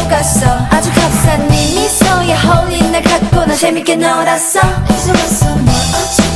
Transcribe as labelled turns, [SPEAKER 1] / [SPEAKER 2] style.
[SPEAKER 1] 속았어 아주 값싼 네 미소에 홀린 날 갖고 나 재밌게 놀았어 이제 왔어 뭐 어째